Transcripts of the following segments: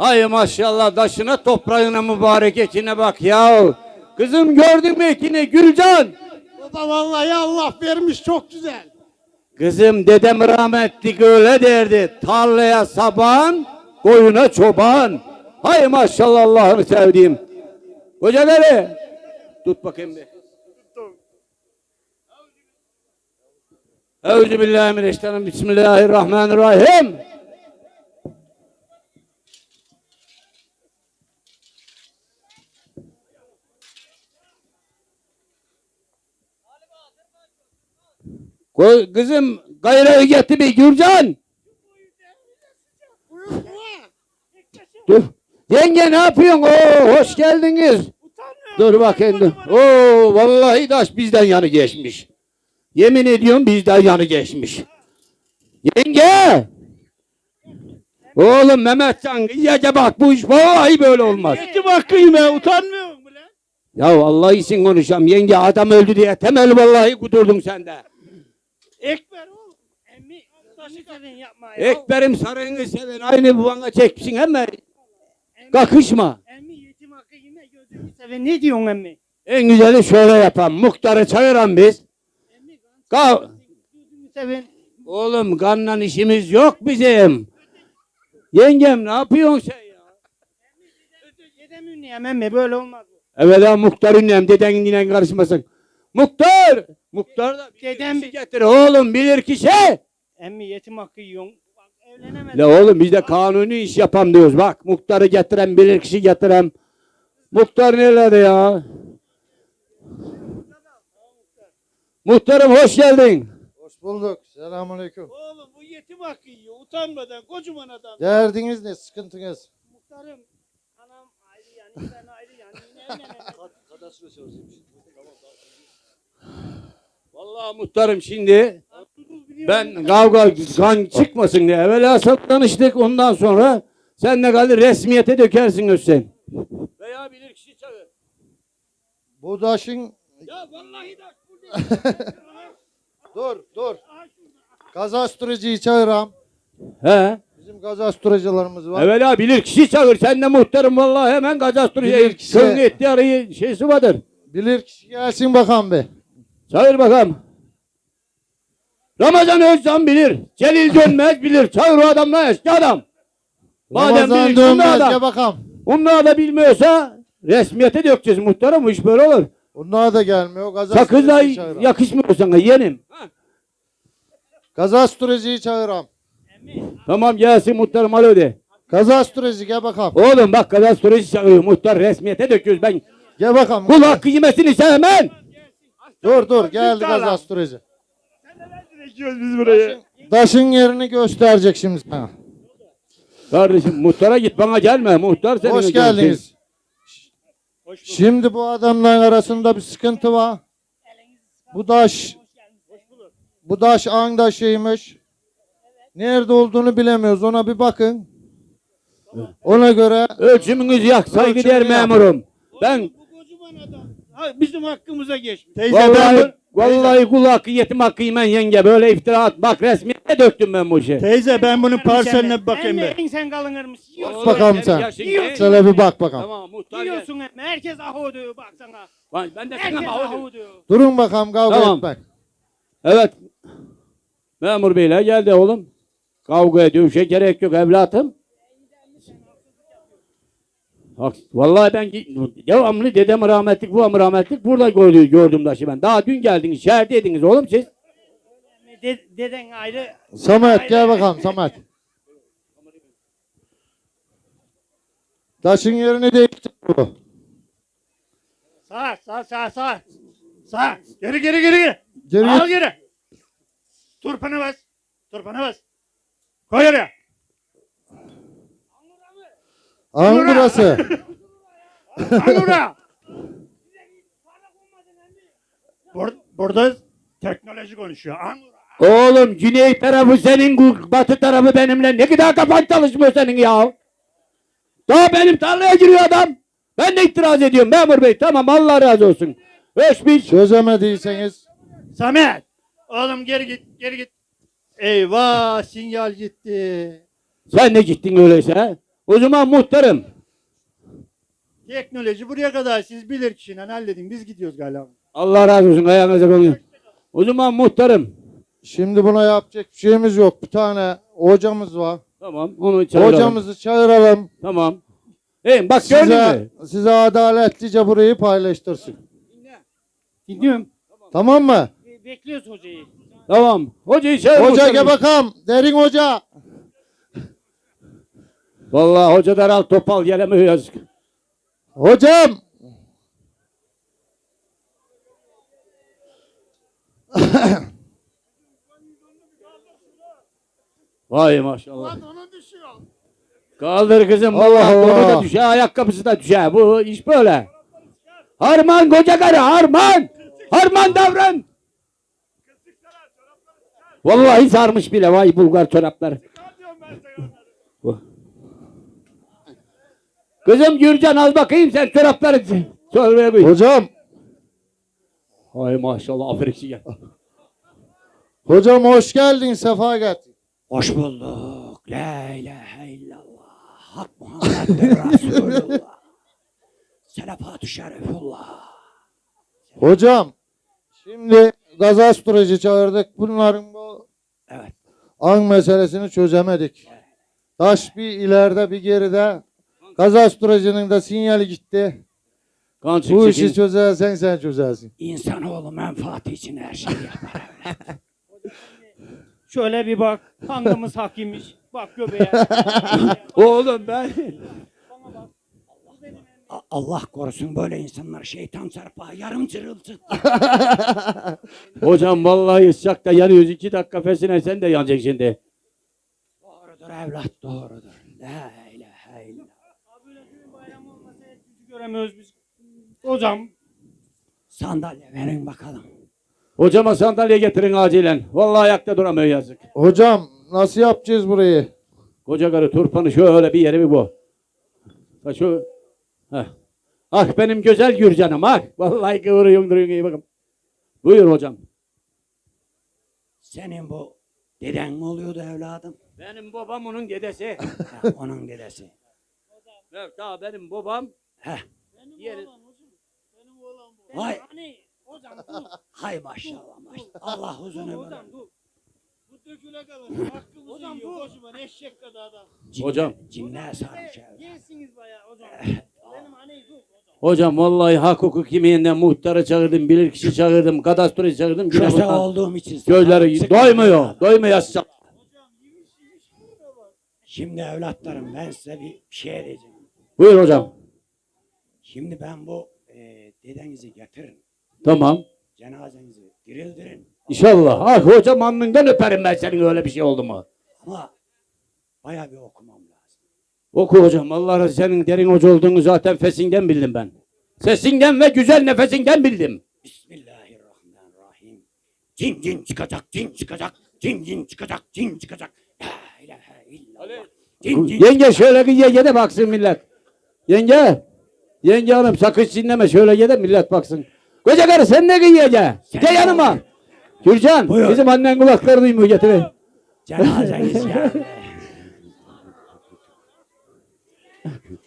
Hay maşallah taşına toprağına mübarek ekine bak ya. Kızım gördün mü ekini Gülcan? O da vallahi Allah vermiş çok güzel. Kızım dedem rahmetli öyle derdi. Tarlaya saban, koyuna çoban. Hay maşallah Allah'ını sevdiğim. Hocaları tut bakayım bir. Euzubillahimineşşeytanirracim. Bismillahirrahmanirrahim. Kızım gayrı getir bir Gürcan. Dur. Yenge ne yapıyorsun? Oo, hoş geldiniz. Dur bakayım. Dur. Oo, vallahi taş bizden yanı geçmiş. Yemin ediyorum bizden yanı geçmiş. Yenge! Oğlum Mehmetcan iyice bak bu iş vallahi böyle olmaz. Yetim hakkıyım ya utanmıyor musun lan? Ya Allah için konuşam yenge adam öldü diye temel vallahi kudurdun sende. Ekber oğlum. Emmi taşı yapma ya. Ekberim sarığını seven aynı bu bana çekmişsin ama kakışma. Emmi yetim hakkı yeme gözünü seven ne diyorsun emmi? En güzeli şöyle yapan muhtarı çağıran biz. Ka Gözünü seven. Oğlum kanla işimiz yok bizim. Yengem ne yapıyorsun sen ya? Dedem ünlüyem emmi böyle olmaz. bu. Evvela muhtar ünlem deden dinen karışmasın. Muhtar! Muhtar da Dedem- kişi getir oğlum bilir kişi. Emmi yetim hakkı yiyorsun. Bak. La oğlum biz de kanuni iş yapam diyoruz. Bak muhtarı getiren bilir kişi getirem. Muhtar nerede ya? Muhtarım hoş geldin. Hoş bulduk. Selamünaleyküm. Oğlum bu yetim hakkı yiyor. Utanmadan kocaman adam. Derdiniz ne? Sıkıntınız? Muhtarım. Anam ayrı yani ben ayrı yani. Yine evlenemem. Vallahi muhtarım şimdi ben kavga kan çıkmasın diye evvela tanıştık ondan sonra sen de kalır resmiyete dökersin Hüseyin. Veya bilir kişi çağır. Bu taşın... Ya vallahi da Dur, dur. Gazastırıcıyı çağıram. He. Bizim gazastırıcılarımız var. Evvela bilir kişi çağır. Sen de muhtarım vallahi hemen gazastırıcı. Bilir kişi. Köyün ihtiyarı şeysi vardır. Bilir kişi gelsin bakalım be. Çağır bakalım. Ramazan Özcan bilir. Celil Dönmez bilir. Çağır o adamla eski adam. Madem Ramazan bilir, dönmez da- gel bakalım. Onlar da bilmiyorsa resmiyete dökeceğiz muhtarım. Bu iş böyle olur. Onlar da gelmiyor. Sakız da Gazastırıcıyı çağıram. yakışmıyor sana yeğenim. Gazastırıcıyı çağıram. Tamam gelsin muhtarım alo de. Gazastırıcı gel bakalım. Oğlum bak süreci çağırıyor. Muhtar resmiyete döküyoruz. Ben Gel bakalım. kul hakkı yemesini sevmem. Dur dur geldi gazastırıcı. biz buraya. Taşın yerini gösterecek şimdi sana. Kardeşim muhtara git bana gelme. Muhtar senin. Hoş geldiniz. Şimdi bu adamların arasında bir sıkıntı var. Bu taş bu taş Andaş'ıymış. Nerede olduğunu bilemiyoruz. Ona bir bakın. Ona göre Ölçümünüzü yak. Saygıdeğer Ölçümünü yap. memurum. Ben Bu kocaman adam. Ha, bizim hakkımıza geçmiş. vallahi, vallahi kul hakkı yetim hakkı yemen yenge. Böyle iftira at. Bak resmiyete döktüm ben bu işi. Teyze ben bunun parseline bir bakayım be. Emmi sen kalınırmış. Yiyorsun. bakalım Oğlum, sen. şöyle bir bak bakalım. Tamam muhtar gel. Yiyorsun emmi. Herkes ahu diyor baksana. Vay, Ben de Herkes sana ahu ahu diyor. Durun bakalım kavga Tamam. etmek. Evet. Memur beyler geldi oğlum. Kavga dövüşe gerek yok evlatım. Bak, vallahi ben devamlı dedem rahmetlik, bu rahmetlik burada gördüm, gördüm taşı ben. Daha dün geldiniz, şehirdeydiniz oğlum siz. De, deden ayrı. Samet gel bakalım Samet. Taşın yerini değiştir bu. Sağ sağ sağ sağ. Sağ. Geri geri geri geri. Geri Al geri. Turpanı bas. Turpanı bas. Koy oraya. Al oraya. Bur burada teknoloji konuşuyor. Oraya. Oğlum güney tarafı senin, batı tarafı benimle. Ne kadar kafan çalışmıyor senin ya. Daha benim tarlaya giriyor adam. Ben de itiraz ediyorum memur bey. Tamam Allah razı olsun. Öşmiş. Çözemediyseniz Samet. Oğlum geri git geri git. Eyvah sinyal gitti. Sen de gittin öyleyse. ha? O zaman muhtarım. Teknoloji buraya kadar siz bilir kişinin halledin. Biz gidiyoruz galiba. Allah razı olsun ayağınıza konuyor. O zaman muhtarım. Şimdi buna yapacak bir şeyimiz yok. Bir tane hocamız var. Tamam onu çağıralım. Hocamızı çağıralım. Tamam. Hey bak gördün Size, mü? size adaletlice burayı paylaştırsın. Dinliyorum. Tamam mı? Be- Bekliyoruz hocayı. Tamam. Hocayı çağır. Hoca bakalım. Derin hoca. Vallahi hoca daral topal gelemiyor yazık. Hocam. Vay maşallah. Kaldır kızım. Allah Allah Allah. Allah. da düşer, ayakkabısı da düşer. Bu iş böyle. Harman koca karı harman. Harman davran. Vallahi sarmış bile vay Bulgar çorapları. Bu. Kızım Gürcan al bakayım sen çorapları çorbaya koy. Hocam. Hay maşallah aferin gel. Hocam hoş geldin. Sefa geldin. Hoş bulduk. La ilahe illallah. Hak Muhammed'dir Resulullah. Selafat-ı şerefullah. Hocam. Şimdi gaza süreci çağırdık. Bunların bu Evet. an meselesini çözemedik. Taş bir ileride bir geride. Gaza sürecinin de sinyali gitti. Kan Bu işi çözersen sen çözersin. İnsanoğlu menfaati için her şeyi yapar. Şöyle bir bak. Hangimiz hakimmiş. Bak göbeğe. Oğlum ben. A- Allah korusun böyle insanlar şeytan çarpar yarım cırıltı. Hocam vallahi sıcakta yanıyoruz iki dakika fesine sen de yanacaksın şimdi. Doğrudur evlat doğrudur. La göremiyoruz biz. Hocam. Sandalye verin bakalım. Hocama sandalye getirin acilen. Vallahi ayakta duramıyor yazık. Hocam nasıl yapacağız burayı? Koca karı turpanı şöyle bir yere bir bu. Ha şu. Heh. Ah benim güzel Gürcan'ım ah. Vallahi kıvırıyorsun duruyorsun iyi bakın. Buyur hocam. Senin bu deden mi oluyordu evladım? Benim babam onun dedesi. Heh, onun dedesi. Evet daha benim babam. Heh. Benim Yeri- oğlan hocam. Benim oğlan bu. Vay. Hani hocam dur. Hay maşallah maşallah. Allah uzun ömür. hocam dur. Bu döküle kalır. Hakkımızı Hocam yiyor. Kocaman eşek kadar adam. Hocam. Cinler sarmış evladım. Yersiniz bayağı hocam. Benim hani dur hocam. Hocam vallahi hak hukuk yemeğinden muhtarı çağırdım, bilirkişi çağırdım, kadastroyu çağırdım. Köse olduğum için. Köyleri doymuyor, doymuyor sıcak. Hocam yemiş yemiş burada bak. Şimdi evlatlarım ben size bir şey diyeceğim. Buyur hocam. Şimdi ben bu e, dedenizi getirin. Tamam. Cenazenizi dirildirin. İnşallah. Ah hocam alnından öperim ben senin öyle bir şey oldu mu? Ama baya bir okumam lazım. Oku hocam. Allah razı senin derin hoca olduğunu zaten fesinden bildim ben. Sesinden ve güzel nefesinden bildim. Bismillahirrahmanirrahim. Cin cin çıkacak, cin çıkacak, cin cin çıkacak, cin çıkacak. La ilahe illallah. Cin cin Yenge şöyle bir ye de baksın millet. Yenge. Yenge hanım sakın dinleme şöyle ye de millet baksın. Koca karı sen ne giyeceksin? Gel yanıma. Gürcan Buyur. bizim annen kulakları duymuyor getirin. cenazeniz geldi.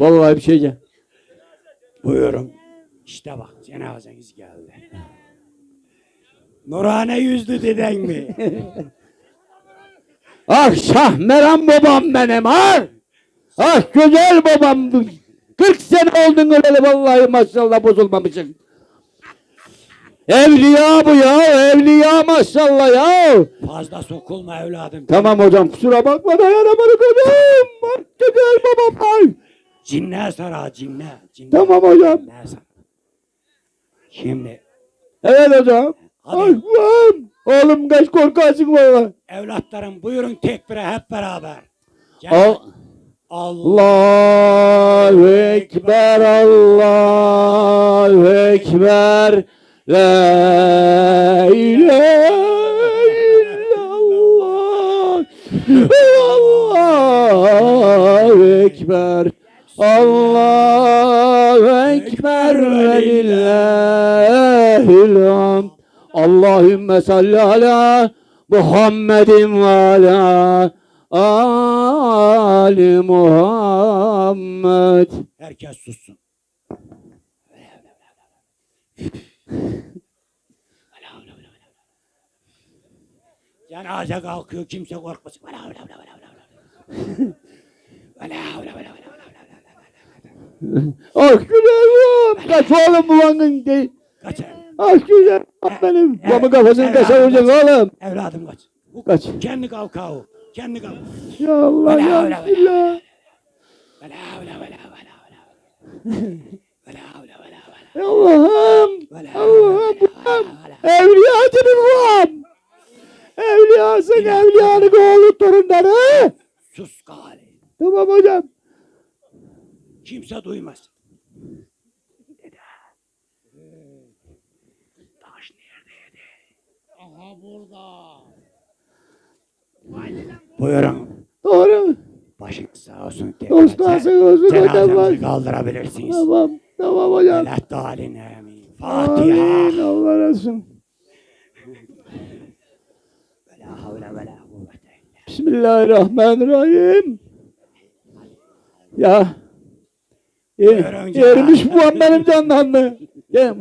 Vallahi bir şey gel. Buyurun. İşte bak cenazeniz geldi. Nurhane yüzlü deden mi? Ah Şahmeran babam benim ah. Ah güzel babam. 40 sene oldun öyle vallahi maşallah bozulmamışsın. Evliya bu ya evliya maşallah ya. Fazla sokulma evladım. Tamam hocam kusura bakma dayanamadık hocam. Bak güzel babam ay. Cinler sara cinler. cinler. Tamam hocam. Sara. Şimdi Evet hocam. Hadi. Ay Allah'ım. Oğlum kaç korkarsın valla. evlatlarım buyurun tekbire hep beraber. Al. Allah. Allahu Ekber, Allahu Ekber, La ilahe illallah, Allahu Ekber, Allahu Ekber ve lillahil hamd. Allahümme salli ala Muhammedin ve ala Ali Muhammed. Herkes sussun. Cenaze kalkıyor kimse korkmasın. Güzelim. Kaç oğlum bu vangın değil. Kaç güzelim benim. Babamın kafasını kaçıracak oğlum. evladım kaç. Kaç. Kendi kalkağı. Kendi kalkağı. Ya Allah Vela, ya Bismillah. Vela vela vela vela vela. Vela vela Allah'ım. Allah'ım vela Allah'ım. Evliyasın evliyanın oğlu torunları. Sus gali. Tamam hocam. Kimse duymaz. Dede. Taş neredeydi? Aha burada. Buyurun. Doğru. Başınız sağ olsun. Dostasın olsun hocam var. Cenazemizi kaldırabilirsiniz. Tamam. Tamam hocam. Velat daline amin. Fatiha. Amin. Allah olsun. Ve la havle ve la kuvvete illa Bismillahirrahmanirrahim. Ya. Buyurun E, erimiş bu an benim canlandı. Gel.